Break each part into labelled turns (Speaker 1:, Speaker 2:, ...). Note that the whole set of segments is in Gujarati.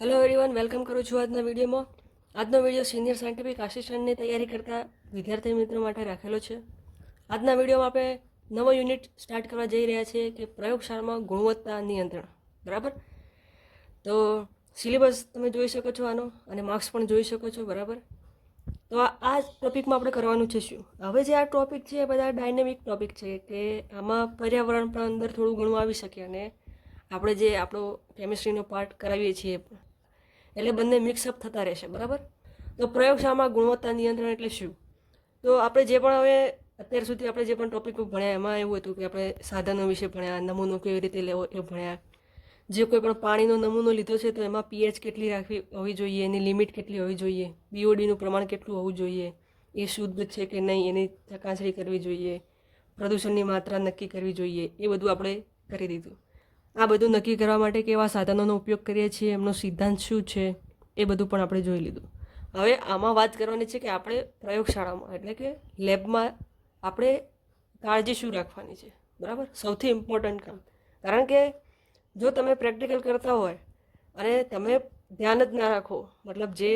Speaker 1: હેલો એવરીવન વેલકમ કરું છું આજના વિડીયોમાં. આજનો વીડિયો સિનિયર સાયન્ટિફિક આસિસ્ટન્ટની તૈયારી કરતા વિદ્યાર્થી મિત્રો માટે રાખેલો છે. આજના વિડીયોમાં આપણે નવો યુનિટ સ્ટાર્ટ કરવા જઈ રહ્યા છીએ કે પ્રયોગશાળામાં ગુણવત્તા નિયંત્રણ. બરાબર? તો સિલેબસ તમે જોઈ શકો છો આનો અને માર્ક્સ પણ જોઈ શકો છો, બરાબર? તો આ ટોપિકમાં આપણે કરવાનું છે શું? હવે જે આ ટોપિક છે એ બધા ડાયનેમિક ટોપિક છે કે આમાં પર્યાવરણ પણ અંદર થોડું ઘણું આવી શકે અને આપણે જે આપણો કેમિસ્ટ્રીનો પાર્ટ કરાવીએ છીએ એટલે બંને મિક્સઅપ થતા રહેશે બરાબર? તો પ્રયોગશાળામાં ગુણવત્તા નિયંત્રણ એટલે શું? તો આપણે જે પણ હવે અત્યાર સુધી આપણે જે પણ ટોપિક ભણ્યા, એમાં એવું હતું કે આપણે સાધનો વિશે ભણ્યા, નમૂનો કેવી રીતે લેવો એ ભણ્યા. જે કોઈ પણ પાણીનો નમૂનો લીધો છે તો એમાં પીએચ કેટલી રાખવી હોવી જોઈએ, એની લિમિટ કેટલી હોવી જોઈએ બીઓડીનું પ્રમાણ કેટલું હોવું જોઈએ, એ શુદ્ધ છે કે નહીં, એની ચકાસણી કરવી જોઈએ, પ્રદૂષણની માત્રા નક્કી કરવી જોઈએ, એ બધું આપણે કરી દીધું. આ બધું નક્કી કરવા માટે કેવા સાધનોનો ઉપયોગ કરીએ છીએ, એમનો સિદ્ધાંત શું છે, એ બધું પણ આપણે જોઈ લીધું. હવે આમાં વાત કરવાની છે કે આપણે પ્રયોગશાળામાં, એટલે કે લેબમાં આપણે કાળજી શું રાખવાની છે, બરાબર? સૌથી ઇમ્પોર્ટન્ટ કામ. કારણ કે જો તમે પ્રેક્ટિકલ કરતા હોય અને તમે ધ્યાન જ ના રાખો, મતલબ જે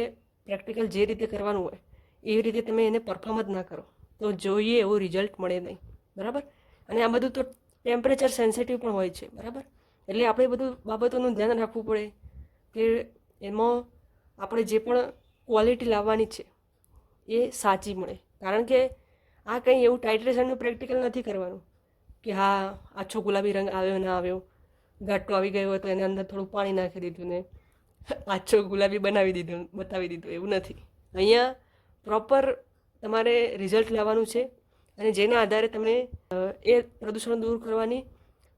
Speaker 1: પ્રેક્ટિકલ જે રીતે કરવાનું હોય એવી રીતે તમે એને પરફોર્મ જ ના કરો, તો જોઈએ એવું રિઝલ્ટ મળે નહીં, બરાબર? અને આ બધું તો ટેમ્પરેચર સેન્સિટિવ પણ હોય છે, બરાબર? એટલે આપણે બધું બાબતોનું ધ્યાન રાખવું પડે કે એમાં આપણે જે પણ ક્વોલિટી લાવવાની છે, એ સાચી મળે. કારણ કે આ કંઈ એવું ટાઇટ્રેશનનું પ્રેક્ટિકલ નથી કરવાનું કે હા, આછો ગુલાબી રંગ આવ્યો ના આવ્યો ઘાટો આવી ગયો હતો એના અંદર થોડું પાણી નાખી દીધું ને આછો ગુલાબી બનાવી દીધું, બતાવી દીધું, એવું નથી. અહીંયા પ્રોપર તમારે રિઝલ્ટ લાવવાનું છે અને જેના આધારે તમે એ પ્રદૂષણ દૂર કરવાની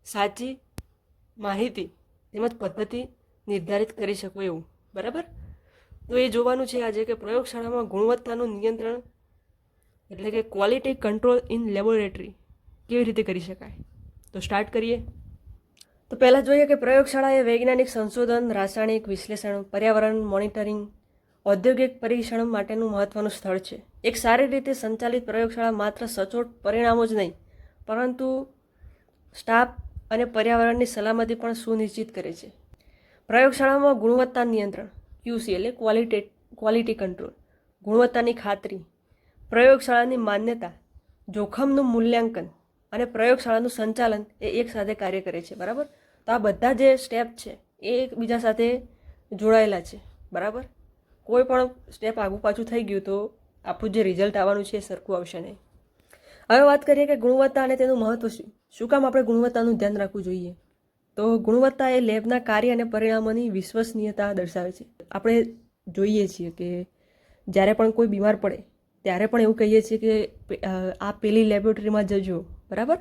Speaker 1: સાચી માહિતી તેમજ પદ્ધતિ નિર્ધારિત કરી શકો એવું. બરાબર? તો એ જોવાનું છે આજે કે પ્રયોગશાળામાં ગુણવત્તાનું નિયંત્રણ એટલે કે ક્વોલિટી કંટ્રોલ ઇન લેબોરેટરી કેવી રીતે કરી શકાય? તો સ્ટાર્ટ કરીએ. તો પહેલાં જોઈએ કે પ્રયોગશાળા એ વૈજ્ઞાનિક સંશોધન, રાસાયણિક વિશ્લેષણ, પર્યાવરણ મોનિટરિંગ, ઔદ્યોગિક પરીક્ષણ માટેનું મહત્વનું સ્થળ છે. એક સારી રીતે સંચાલિત પ્રયોગશાળા માત્ર સચોટ પરિણામો જ નહીં, પરંતુ સ્ટાફ અને પર્યાવરણની સલામતી પણ સુનિશ્ચિત કરે છે. પ્રયોગશાળામાં ગુણવત્તા નિયંત્રણ ક્યુસી એટલે ક્વોલિટી ક્વોલિટી કંટ્રોલ ગુણવત્તાની ખાતરી, પ્રયોગશાળાની માન્યતા, જોખમનું મૂલ્યાંકન અને પ્રયોગશાળાનું સંચાલન એ એક સાથે કાર્ય કરે છે, બરાબર? તો આ બધા જે સ્ટેપ છે એ એકબીજા સાથે જોડાયેલા છે, બરાબર? કોઈ પણ સ્ટેપ આગું પાછું થઈ ગયું તો આપણું જે રિઝલ્ટ આવવાનું છે એ સરખું આવશે નહીં. હવે વાત કરીએ કે ગુણવત્તા અને તેનું મહત્ત્વ શું? શું કામ આપણે ગુણવત્તાનું ધ્યાન રાખવું જોઈએ? તો ગુણવત્તા એ લેબના કાર્ય અને પરિણામોની વિશ્વસનીયતા દર્શાવે છે. આપણે જોઈએ છીએ કે જ્યારે પણ કોઈ બીમાર પડે, ત્યારે પણ એવું કહીએ છીએ કે આ પેલી લેબોરેટરીમાં જજો. બરાબર?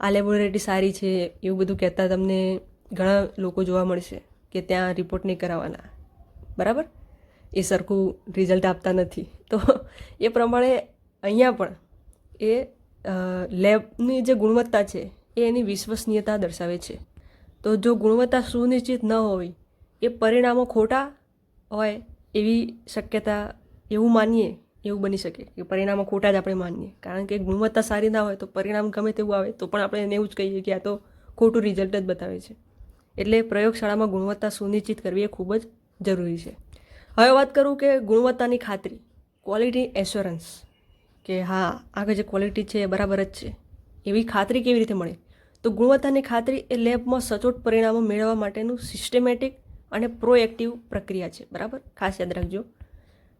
Speaker 1: આ લેબોરેટરી સારી છે, એવું બધું કહેતા તમને ઘણા લોકો જોવા મળશે કે ત્યાં રિપોર્ટ નહીં કરાવવાના. બરાબર? એ સરખું રિઝલ્ટ આપતા નથી. તો એ પ્રમાણે અહીંયા પણ એ લેબની જે ગુણવત્તા છે, એ એની વિશ્વસનીયતા દર્શાવે છે. તો જો ગુણવત્તા સુનિશ્ચિત ન હોય, એ પરિણામો ખોટા હોય એવી શક્યતા એવું માનીએ, એવું બની શકે કે પરિણામો ખોટા જ આપણે માનીએ. કારણ કે ગુણવત્તા સારી ના હોય તો પરિણામ ગમે તેવું આવે, તો પણ આપણે એને એવું જ કહીએ કે આ તો ખોટું રિઝલ્ટ જ બતાવે છે. એટલે પ્રયોગશાળામાં ગુણવત્તા સુનિશ્ચિત કરવી એ ખૂબ જ જરૂરી છે. હવે વાત કરું કે ગુણવત્તાની ખાતરી ક્વોલિટી એશ્યોરન્સ કે હા આગળ જે ક્વોલિટી છે એ બરાબર જ છે. એવી ખાતરી કેવી રીતે મળે? તો ગુણવત્તાની ખાતરી એ લેબમાં સચોટ પરિણામો મેળવવા માટેનું સિસ્ટમેટિક અને પ્રોએક્ટિવ પ્રક્રિયા છે. બરાબર? ખાસ યાદ રાખજો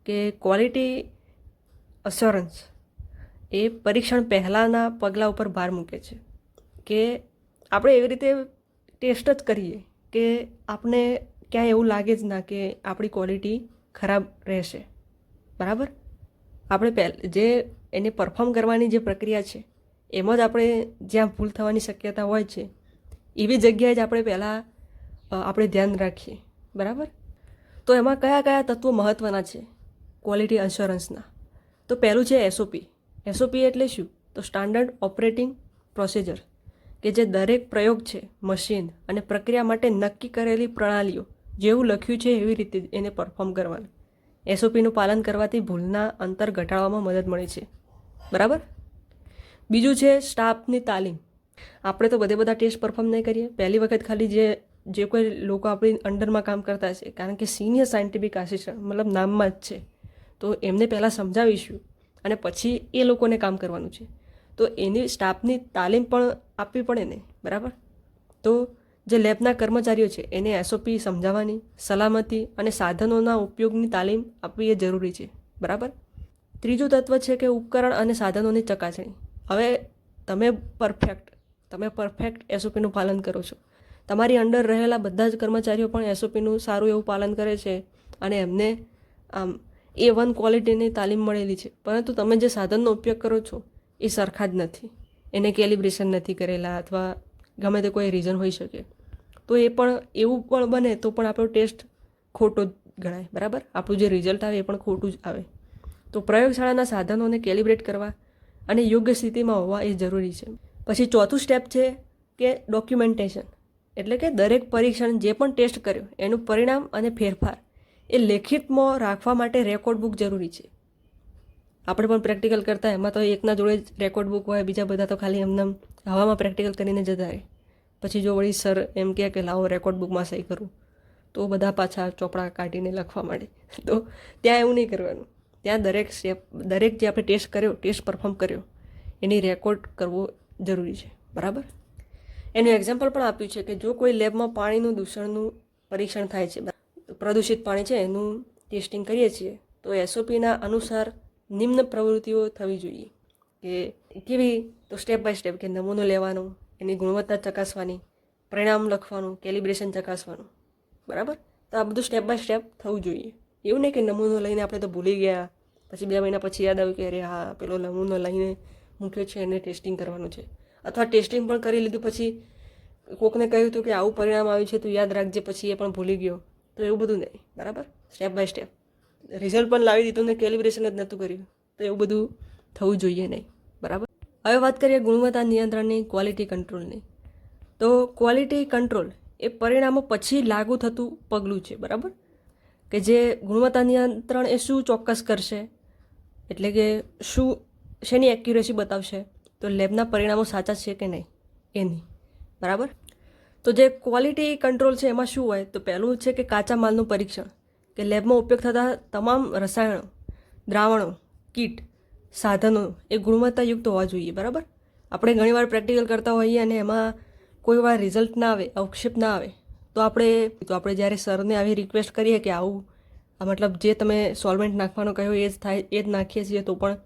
Speaker 1: કે ક્વોલિટી અસ્યોરન્સ એ પરીક્ષણ પહેલાંના પગલાં ઉપર ભાર મૂકે છે કે આપણે એવી રીતે ટેસ્ટ જ કરીએ કે આપણે ક્યાંય એવું લાગે જ ના કે આપણી ક્વોલિટી ખરાબ રહેશે. બરાબર? આપણે પહે જે એને પરફોર્મ કરવાની જે પ્રક્રિયા છે, એમાં જ આપણે જ્યાં ભૂલ થવાની શક્યતા હોય છે, એવી જગ્યાએ જ આપણે પહેલાં આપણે ધ્યાન રાખીએ. બરાબર? તો એમાં કયા કયા તત્વો મહત્ત્વના છે? ક્વોલિટી ઇન્સ્યોરન્સના તો પહેલું છે એસઓપી એસઓપી એટલે શું? તો સ્ટાન્ડર્ડ ઓપરેટિંગ પ્રોસિજર કે જે દરેક પ્રયોગ છે મશીન અને પ્રક્રિયા માટે નક્કી કરેલી પ્રણાલીઓ, જેવું લખ્યું છે એવી રીતે એને પરફોર્મ કરવાનું. એસઓપીનું પાલન કરવાથી ભૂલના અંતર ઘટાડવામાં મદદ મળે છે. બરાબર? બીજું છે સ્ટાફની તાલીમ. આપણે તો બધે બધા ટેસ્ટ પરફોર્મ નહીં કરીએ. પહેલી વખત ખાલી જે જે કોઈ લોકો આપણી અંડરમાં કામ કરતા છે કારણ કે સિનિયર સાયન્ટિફિક આસિસ્ટન્ટ, મતલબ નામમાં જ છે. તો એમને પહેલાં સમજાવીશું અને પછી એ લોકોને કામ કરવાનું છે. તો એની સ્ટાફની તાલીમ પણ આપવી પડે ને? બરાબર? તો જે લેબના કર્મચારીઓ છે, એને એસઓપી સમજાવવાની, સલામતી અને સાધનોના ઉપયોગની તાલીમ આપવી એ જરૂરી છે. બરાબર? ત્રીજું તત્વ છે કે ઉપકરણ અને સાધનોની ચકાસણી. હવે તમે પરફેક્ટ તમે પરફેક્ટ એસઓપીનું પાલન કરો છો. તમારી અંડર રહેલા બધા જ કર્મચારીઓ પણ એસઓપીનું સારું એવું પાલન કરે છે અને એમને, આમ એ વન ક્વોલિટીની તાલીમ મળેલી છે. પરંતુ તમે જે સાધનનો ઉપયોગ કરો છો, એ સરખા જ નથી. એને કેલિબ્રેશન નથી કરેલા અથવા ગમે તે કોઈ રીઝન હોઈ શકે. તો એ પણ, એવું પણ બને તો પણ આપણો ટેસ્ટ ખોટો જ ગણાય, બરાબર? આપણું જે રિઝલ્ટ આવે એ પણ ખોટું જ આવે. તો પ્રયોગશાળાના સાધનોને કેલિબ્રેટ કરવા અને યોગ્ય સ્થિતિમાં હોવા એ જરૂરી છે. પછી ચોથું સ્ટેપ છે કે ડોક્યુમેન્ટેશન એટલે કે દરેક પરીક્ષણ જે પણ ટેસ્ટ કર્યો, એનું પરિણામ અને ફેરફાર એ લેખિતમાં રાખવા માટે રેકોર્ડ બુક જરૂરી છે. આપણે પણ પ્રેક્ટિકલ કરતા, એમાં તો એકના જોડે જ રેકોર્ડ બુક હોય, બીજા બધા તો ખાલી એમને હવામાં પ્રેક્ટિકલ કરીને જતા રહે. પછી જો વળી સર એમ કહે કે લાવો રેકોર્ડ બુકમાં સહી કરું, તો બધા પાછા ચોપડા કાઢીને લખવા માંડે. તો ત્યાં એવું નહીં કરવાનું. ત્યાં દરેક સ્ટેપ દરેક જે આપણે ટેસ્ટ કર્યો ટેસ્ટ પરફોર્મ કર્યો, એની રેકોર્ડ કરવો જરૂરી છે. બરાબર? એનું એક્ઝામ્પલ પણ આપ્યું છે કે જો કોઈ લેબમાં પાણીનું દૂષણનું પરીક્ષણ થાય છે, પ્રદૂષિત પાણી છે, એનું ટેસ્ટિંગ કરીએ છીએ, તો એસઓપીના અનુસાર નિમ્ન પ્રવૃત્તિઓ થવી જોઈએ. કે કેવી? તો સ્ટેપ બાય સ્ટેપ કે નમૂનો લેવાનો એની ગુણવત્તા ચકાસવાની, પરિણામ લખવાનું કેલિબ્રેશન ચકાસવાનું. બરાબર? તો આ બધું સ્ટેપ બાય સ્ટેપ થવું જોઈએ. એવું નહીં કે નમૂનો લઈને આપણે તો ભૂલી ગયા. પછી બે મહિના પછી યાદ આવ્યું કે અરે હા, પેલો નમૂનો લઈને મૂક્યો છે એને ટેસ્ટિંગ કરવાનું છે. અથવા ટેસ્ટિંગ પણ કરી લીધું પછી કોકને કહ્યું હતું કે આવું પરિણામ આવ્યું છે, તું યાદ રાખજે, પછી એ પણ ભૂલી ગયો. તો એવું બધું નહીં. બરાબર? સ્ટેપ બાય સ્ટેપ રિઝલ્ટ પણ લાવી દીધું ને કેલિબ્રેશન જ નહોતું કર્યું. તો એવું બધું થવું જોઈએ નહીં. બરાબર? હવે વાત કરીએ ગુણવત્તા નિયંત્રણની ક્વોલિટી કંટ્રોલની તો ક્વોલિટી કંટ્રોલ એ પરિણામો પછી લાગુ થતું પગલું છે, બરાબર? કે જે ગુણવત્તા નિયંત્રણ એ શું ચોક્કસ કરશે? એટલે કે શું શેની એક્યુરેસી બતાવશે? તો લેબના પરિણામો સાચા છે કે નહીં? એની બરાબર? તો જે ક્વોલિટી કંટ્રોલ છે એમાં શું હોય? તો પહેલું છે કે કાચા માલનું પરીક્ષણ, કે લેબમાં ઉપયોગ થતા તમામ રસાયણો, દ્રાવણો, કીટ સાધનો એ ગુણવત્તાયુક્ત હોવા જોઈએ, બરાબર? આપણે ઘણીવાર પ્રેક્ટિકલ કરતા હોઈએ અને એમાં કોઈ વાર રિઝલ્ટ ના આવે, અવક્ષેપ ના આવે, તો આપણે તો આપણે જ્યારે સરને આવી રિક્વેસ્ટ કરીએ કે આવું, આ મતલબ જે તમે સોલ્વેન્ટ નાખવાનો કહ્યો એ જ થાય, એ જ નાખીએ છીએ, તો પણ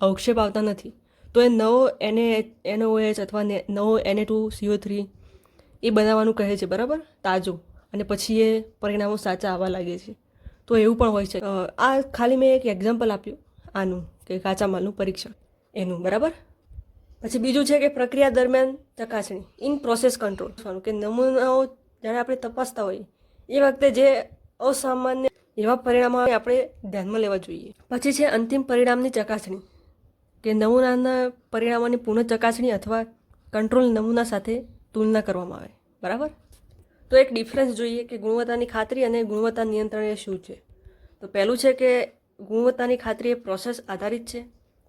Speaker 1: અવક્ષેપ આવતા નથી. તો એ નવો એને એનો એચ અથવા નવો એને ટુ, સીઓ થ્રી એ બનાવવાનું કહે છે, બરાબર? તાજો. અને પછી એ પરિણામો સાચા આવવા લાગે છે. તો એવું પણ હોય છે. આ ખાલી મેં એક એક્ઝામ્પલ આપ્યું, આનું. કે કાચા માલનું પરીક્ષણ. એનું, બરાબર? પછી બીજું છે કે પ્રક્રિયા દરમિયાન ચકાસણી ઇન પ્રોસેસ કંટ્રોલ કે નમૂનાઓ જ્યારે આપણે તપાસતા હોઈએ, એ વખતે જે અસામાન્ય એવા પરિણામો આપણે ધ્યાનમાં લેવા જોઈએ. પછી છે અંતિમ પરિણામની ચકાસણી, કે નમૂનાના પરિણામોની પુનઃ ચકાસણી અથવા કંટ્રોલ નમૂના સાથે તુલના કરવામાં આવે, બરાબર? તો એક ડિફરન્સ જોઈએ કે ગુણવત્તાની ખાતરી અને ગુણવત્તા નિયંત્રણ એ શું છે. તો પહેલું છે કે ગુણવત્તાની ખાતરી એ પ્રોસેસ આધારિત છે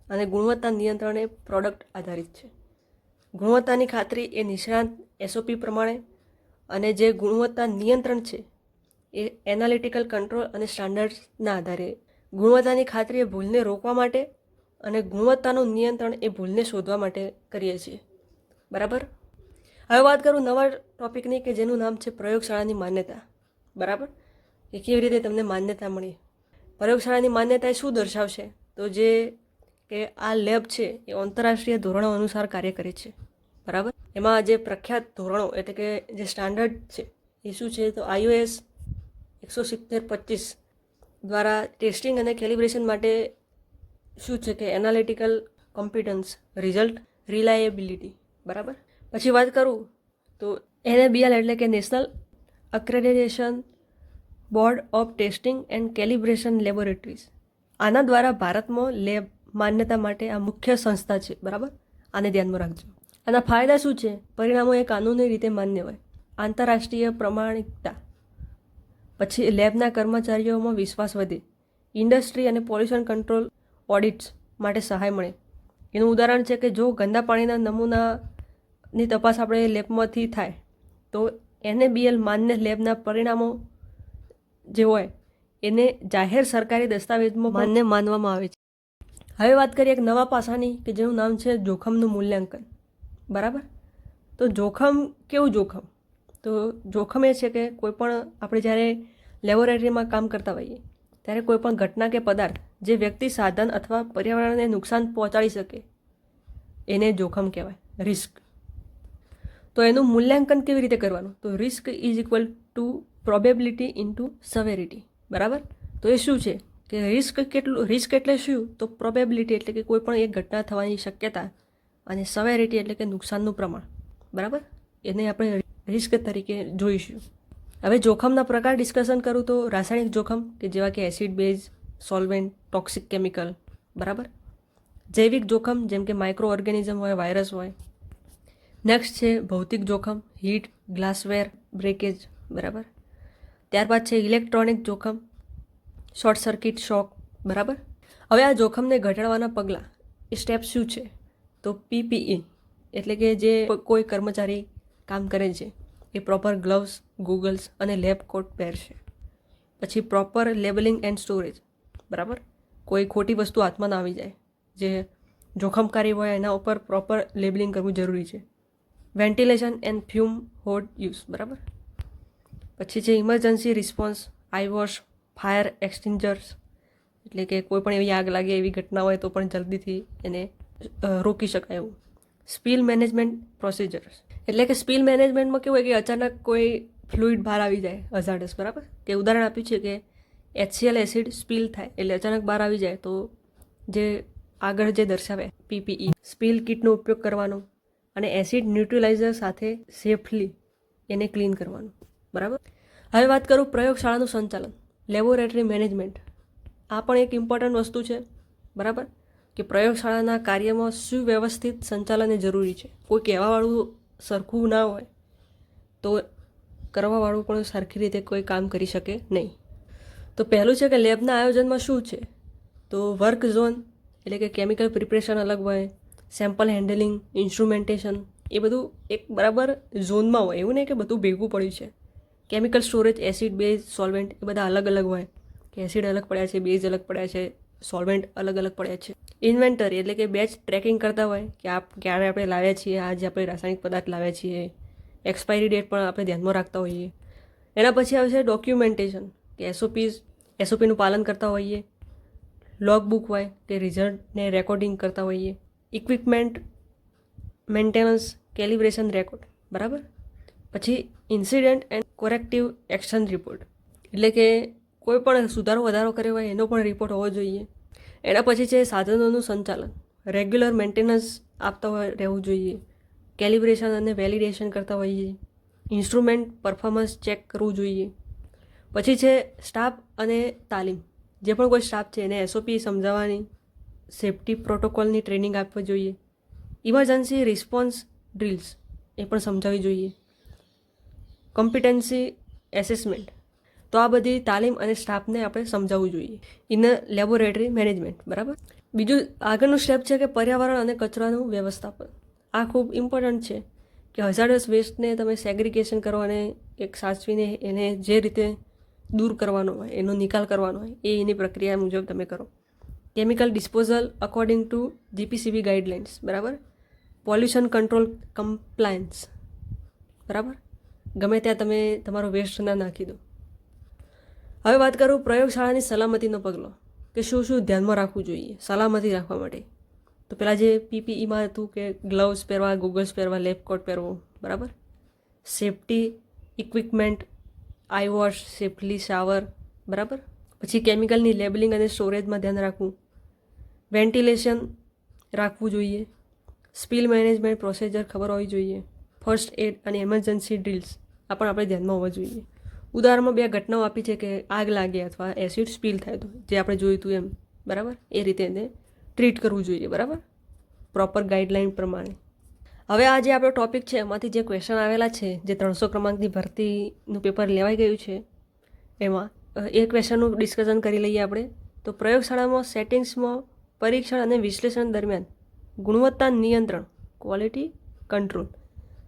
Speaker 1: અને ગુણવત્તા નિયંત્રણ એ પ્રોડક્ટ આધારિત છે. ગુણવત્તાની ખાતરી એ નિષ્ણાંત એસઓપી પ્રમાણે અને જે ગુણવત્તા નિયંત્રણ છે એ એનાલિટિકલ કંટ્રોલ અને સ્ટાન્ડર્ડ્સના આધારે. ગુણવત્તાની ખાતરી એ ભૂલને રોકવા માટે અને ગુણવત્તાનું નિયંત્રણ એ ભૂલને શોધવા માટે કરીએ છીએ. બરાબર? હવે વાત કરું નવા ટોપિકની કે જેનું નામ છે પ્રયોગશાળાની માન્યતા. બરાબર? કે કેવી રીતે તમને માન્યતા મળી? પ્રયોગશાળાની માન્યતા શું દર્શાવશે? તો જે કે આ લેબ છે, એ આંતરરાષ્ટ્રીય ધોરણો અનુસાર કાર્ય કરે છે. બરાબર? એમાં જે પ્રખ્યાત ધોરણો, એટલે કે જે સ્ટાન્ડર્ડ છે, એ શું છે? તો આઈઓએસ એકસો સિત્તેર પચીસ દ્વારા ટેસ્ટિંગ અને કેલિબ્રેશન માટે શું છે કે એનાલિટિકલ કોમ્પિટન્સ, રિઝલ્ટ, રિલાયેબિલિટી. બરાબર? પછી વાત કરું તો એનએબીએલ એટલે કે national accreditation board of testing and calibration laboratories. આના દ્વારા ભારતમાં લેબ માન્યતા માટે આ મુખ્ય સંસ્થા છે, બરાબર? આને ધ્યાનમાં રાખજો. આના ફાયદા શું છે? પરિણામો એ કાનૂની રીતે માન્ય હોય. આંતરરાષ્ટ્રીય પ્રમાણિકતા. પછી લેબના કર્મચારીઓમાં વિશ્વાસ વધે. ઇન્ડસ્ટ્રી અને પોલ્યુશન કંટ્રોલ ઓડિટ્સ માટે સહાય મળે. એનું ઉદાહરણ છે કે જો ગંદા પાણીના નમૂનાની તપાસ આપણે લેબમાંથી થાય, તો એનએબીએલ માન્ય લેબના પરિણામો જે હોય એને જાહેર સરકારી દસ્તાવેજમાં માન્ય માનવામાં આવે છે. હવે વાત કરીએ એક નવા પાસાની કે જેનું નામ છે જોખમનું મૂલ્યાંકન. બરાબર? તો જોખમ કેવું જોખમ? તો જોખમ એ છે કે કોઈપણ આપણે જ્યારે લેબોરેટરીમાં કામ કરતા હોઈએ ત્યારે કોઈપણ ઘટના કે પદાર્થ જે વ્યક્તિ સાધન અથવા પર્યાવરણને નુકસાન પહોંચાડી શકે એને જોખમ કહેવાય રિસ્ક. તો એનું મૂલ્યાંકન કેવી રીતે કરવાનું? તો risk is equal to probability into severity બરાબર? તો એ શું છે? કે રિસ્ક કેટલું રિસ્ક એટલે શું? તો પ્રોબેબિલિટી એટલે કે કોઈ પણ એક ઘટના થવાની શક્યતા અને સવેરિટી એટલે કે નુકસાનનું પ્રમાણ. બરાબર? એને આપણે રિસ્ક તરીકે જોઈશું. હવે જોખમના પ્રકાર ડિસ્કશન કરું તો રાસાયણિક જોખમ, કે જેવા કે acid base solvent toxic chemical બરાબર? જૈવિક જોખમ, જેમ કે માઇક્રો ઓર્ગેનિઝમ હોય વાયરસ હોય. નેક્સ્ટ છે ભૌતિક જોખમ હીટ ગ્લાસવેર બ્રેકેજ બરાબર? ત્યારબાદ છે ઇલેક્ટ્રોનિક જોખમ, શોર્ટ સર્કિટ શોક, બરાબર? હવે આ જોખમને ઘટાડવાના પગલાં એ સ્ટેપ શું છે? તો પીપીઈ, એટલે કે જે કોઈ કર્મચારી કામ કરે છે, એ પ્રોપર ગ્લવ્સ, ગૂગલ્સ અને લેબ કોટ પહેરશે પછી પ્રોપર લેબલિંગ એન્ડ સ્ટોરેજ, બરાબર? કોઈ ખોટી વસ્તુ હાથમાં ના આવી જાય. જે જોખમકારી હોય એના ઉપર પ્રોપર લેબલિંગ કરવું જરૂરી છે. Ventilation and fume hood use, બરાબર? પછી છે ઇમરજન્સી રિસ્પોન્સ આઈ ફાયર એક્સટિન્જર્સ એટલે કે કોઈ પણ એવી આગ લાગે એવી ઘટના હોય તો પણ જલ્દીથી એને રોકી શકાય એવું. સ્પીલ મેનેજમેન્ટ પ્રોસિજર્સ એટલે કે સ્પીલ મેનેજમેન્ટમાં કેવું હોય કે અચાનક કોઈ ફ્લુઇડ બહાર આવી જાય અઝાડસ બરાબર? કે ઉદાહરણ આપ્યું છે કે એચસીએલ એસિડ સ્પીલ થાય, એટલે અચાનક બહાર આવી જાય તો જે આગળ જે દર્શાવે પીપીઈ સ્પીલ કિટનો ઉપયોગ કરવાનો અને એસિડ ન્યુટ્રલાઇઝર સાથે સેફલી એને ક્લીન કરવાનું. બરાબર? હવે વાત કરું પ્રયોગશાળાનું સંચાલન, લેબોરેટરી મેનેજમેન્ટ. આ પણ એક ઇમ્પોર્ટન્ટ વસ્તુ છે, બરાબર? કે પ્રયોગશાળાના કાર્યમાં સુવ્યવસ્થિત સંચાલન એ જરૂરી છે. કોઈ કહેવાવાળું સરખું ના હોય, તો કરવાવાળું પણ સરખી રીતે કોઈ કામ કરી શકે નહીં. તો પહેલું છે કે લેબના આયોજનમાં શું છે? તો વર્ક ઝોન, એટલે કે કેમિકલ પ્રિપરેશન અલગ હોય, સેમ્પલ હેન્ડલિંગ, ઇન્સ્ટ્રુમેન્ટેશન, એ બધું એક બરાબર ઝોનમાં હોય. એવું નહીં કે બધું ભેગું પડ્યું છે. Chemical storage, acid, base, solvent એ બધા અલગ અલગ હોય. કે એસિડ અલગ પડ્યા છે, બેઝ અલગ પડ્યા છે, સોલ્વેન્ટ અલગ અલગ પડ્યા છે. ઇન્વેન્ટરી એટલે કે બેચ ટ્રેકિંગ કરતા હોય કે આપ ક્યારે આપણે લાવ્યા છીએ, આજે આપણે રાસાયણિક પદાર્થ લાવ્યા છીએ, એક્સપાયરી ડેટ પણ આપણે ધ્યાનમાં રાખતા હોઈએ. એના પછી આવે છે ડોક્યુમેન્ટેશન, કે એસઓપીઝ, એસઓપીનું પાલન કરતા હોઈએ. લોગ બુક હોય કે રિઝલ્ટને રેકોર્ડિંગ કરતા હોઈએ. ઇક્વિપમેન્ટ મેન્ટેનન્સ કેલિબ્રેશન રેકોર્ડ બરાબર? પછી incident and corrective action report એટલે કે કોઈ પણ સુધારો વધારો કર્યો હોય એનો પણ રિપોર્ટ હોવો જોઈએ. એના પછી છે સાધનોનું સંચાલન. રેગ્યુલર મેન્ટેનન્સ આપતા હોય રહેવું જોઈએ. કેલિબ્રેશન અને વેલિડેશન કરતા હોઈએ. ઇન્સ્ટ્રુમેન્ટ પરફોર્મન્સ ચેક કરવું જોઈએ. પછી છે સ્ટાફ અને તાલીમ. જે પણ કોઈ સ્ટાફ છે એને એસઓપી સમજાવવાની સેફટી પ્રોટોકોલની ટ્રેનિંગ આપવી જોઈએ. ઇમરજન્સી રિસ્પોન્સ ડ્રિલ્સ એ પણ સમજાવવી જોઈએ. કોમ્પિટન્સી એસેસમેન્ટ તો આ બધી તાલીમ અને સ્ટાફને આપણે સમજાવવું જોઈએ. ઇન લેબોરેટરી મેનેજમેન્ટ બરાબર? બીજું આગળનું સ્ટેપ છે કે પર્યાવરણ અને કચરાનું વ્યવસ્થાપન. આ ખૂબ ઇમ્પોર્ટન્ટ છે કે હઝાર્ડસ વેસ્ટને તમે સેગ્રિગેશન કરો અને એક સાચવીને એને જે રીતે દૂર કરવાનો હોય, એનો નિકાલ કરવાનો હોય, એ એની પ્રક્રિયા મુજબ તમે કરો. Chemical disposal according to GPCB guidelines બરાબર? પોલ્યુશન કંટ્રોલ કમ્પ્લાયન્સ બરાબર? ગમે ત્યાં તમે તમારો વેસ્ટ ના નાખી દો. હવે વાત કરું પ્રયોગશાળાની સલામતીનો પગલો, કે શું શું ધ્યાનમાં રાખવું જોઈએ, સલામતી રાખવા માટે. તો પહેલાં જે પીપીઈમાં હતું કે ગ્લવ્સ પહેરવા ગૂગલ્સ પહેરવા લેપકોટ પહેરવો, બરાબર? Safety equipment eye wash safely shower બરાબર? પછી કેમિકલની લેબલિંગ અને સ્ટોરેજમાં ધ્યાન રાખવું. વેન્ટિલેશન રાખવું જોઈએ. સ્પીલ મેનેજમેન્ટ પ્રોસિજર ખબર હોવી જોઈએ. ફર્સ્ટ એડ અને એમરજન્સી ડ્રીલ્સ આ પણ આપણે ધ્યાનમાં હોવા જોઈએ. ઉદાહરણમાં બે ઘટનાઓ આપી છે કે આગ લાગે અથવા એસિડ સ્પીલ થાય તો, જે આપણે જોયું હતું એમ, બરાબર? એ રીતે એને ટ્રીટ કરવું જોઈએ, બરાબર? પ્રોપર ગાઈડલાઇન પ્રમાણે. હવે આ જે આપણો ટોપિક છે, એમાંથી જે ક્વેશ્ચન આવેલા છે, જે ત્રણસો ક્રમાંકની ભરતીનું પેપર લેવાઈ ગયું છે, એમાં એ ક્વેશ્ચનનું ડિસ્કશન કરી લઈએ આપણે. તો પ્રયોગશાળામાં સેટિંગ્સમાં પરીક્ષણ અને વિશ્લેષણ દરમિયાન ગુણવત્તા નિયંત્રણ ક્વોલિટી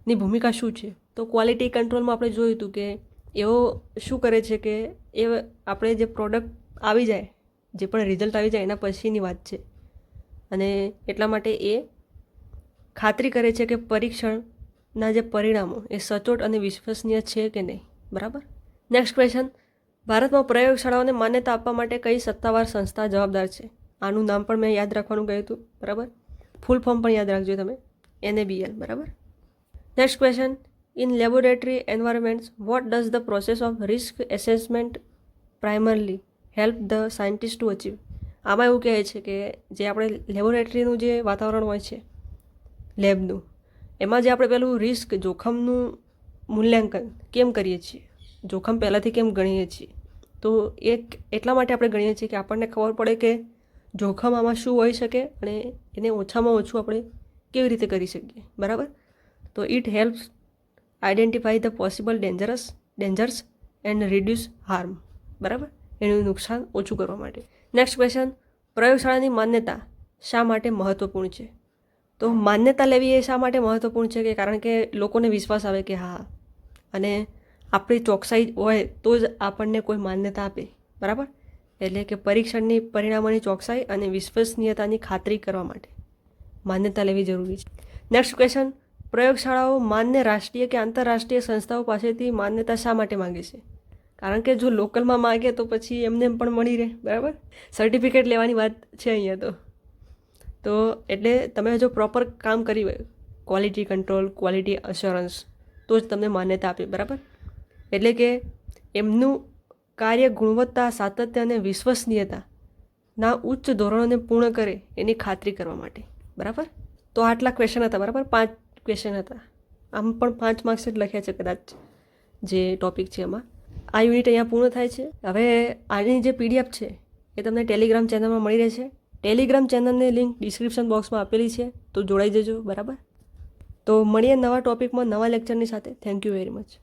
Speaker 1: કંટ્રોલની ભૂમિકા શું છે? તો ક્વોલિટી કંટ્રોલમાં આપણે જોયું હતું કે એવો શું કરે છે કે એ આપણે જે પ્રોડક્ટ આવી જાય, જે પણ રિઝલ્ટ આવી જાય એના પછીની વાત છે. અને એટલા માટે એ ખાતરી કરે છે કે પરીક્ષણના જે પરિણામો એ સચોટ અને વિશ્વસનીય છે કે નહીં. બરાબર? નેક્સ્ટ ક્વેશ્ચન ભારતમાં પ્રયોગશાળાઓને માન્યતા આપવા માટે કઈ સત્તાવાર સંસ્થા જવાબદાર છે? આનું નામ પણ મેં યાદ રાખવાનું કહ્યું હતું. બરાબર? ફૂલ ફોર્મ પણ યાદ રાખજો તમે. એનએબીએલ બરાબર? Next question in laboratory environments what does the process of risk assessment primarily help the scientist to achieve આમાં એવું કહે છે કે જે આપણે લેબોરેટરીનું જે વાતાવરણ હોય છે લેબનું એમાં જે આપણે પેલું રિસ્ક જોખમનું મૂલ્યાંકન કેમ કરીએ છીએ? જોખમ પહેલાંથી કેમ ગણીએ છીએ? તો એક, એટલા માટે આપણે ગણીએ છીએ કે આપણને ખબર પડે કે જોખમ આમાં શું હોઈ શકે અને એને ઓછામાં ઓછું આપણે કેવી રીતે કરી શકીએ. બરાબર? તો it helps identify the possible dangerous dangers and reduce harm બરાબર? એનું નુકસાન ઓછું કરવા માટે. નેક્સ્ટ ક્વેશ્ચન પ્રયોગશાળાની માન્યતા શા માટે મહત્ત્વપૂર્ણ છે? તો માન્યતા લેવી એ શા માટે મહત્ત્વપૂર્ણ છે કે કારણ કે લોકોને વિશ્વાસ આવે કે હા, અને આપણી ચોકસાઈ હોય તો જ આપણને કોઈ માન્યતા આપે. બરાબર? એટલે કે પરીક્ષણની પરિણામોની ચોકસાઈ અને વિશ્વસનીયતાની ખાતરી કરવા માટે માન્યતા લેવી જરૂરી છે. નેક્સ્ટ ક્વેશ્ચન પ્રયોગશાળાઓ માન્ય રાષ્ટ્રીય કે આંતરરાષ્ટ્રીય સંસ્થાઓ પાસેથી માન્યતા શા માટે માગે છે? કારણ કે જો લોકલમાં માગે તો પછી એમને એમ પણ મળી રહે, બરાબર? સર્ટિફિકેટ લેવાની વાત છે અહીંયા તો. તો એટલે તમે જો પ્રોપર કામ કરી હોય ક્વોલિટી કંટ્રોલ ક્વોલિટી અશ્યોરન્સ તો જ તમને માન્યતા આપે, બરાબર? એટલે કે એમનું કાર્ય ગુણવત્તા, સાતત્ય અને વિશ્વસનીયતાના ઉચ્ચ ધોરણોને પૂર્ણ કરે એની ખાતરી કરવા માટે, બરાબર? તો આટલા ક્વેશ્ચન હતા, બરાબર? પાંચ ક્વેશ્ચન હતા. આમ પણ પાંચ માર્ક્સ જ લખ્યા છે કદાચ જે ટોપિક છે એમાં. આ યુનિટ અહીંયા પૂર્ણ થાય છે. હવે આની જે પીડીએફ છે, એ તમને ટેલિગ્રામ ચેનલમાં મળી રહેશે. ટેલિગ્રામ ચેનલની લિંક ડિસ્ક્રિપ્શન બોક્સમાં આપેલી છે, તો જોડાઈ જજો, બરાબર? તો મળીએ નવા ટોપિકમાં નવા લેક્ચરની સાથે. Thank you very much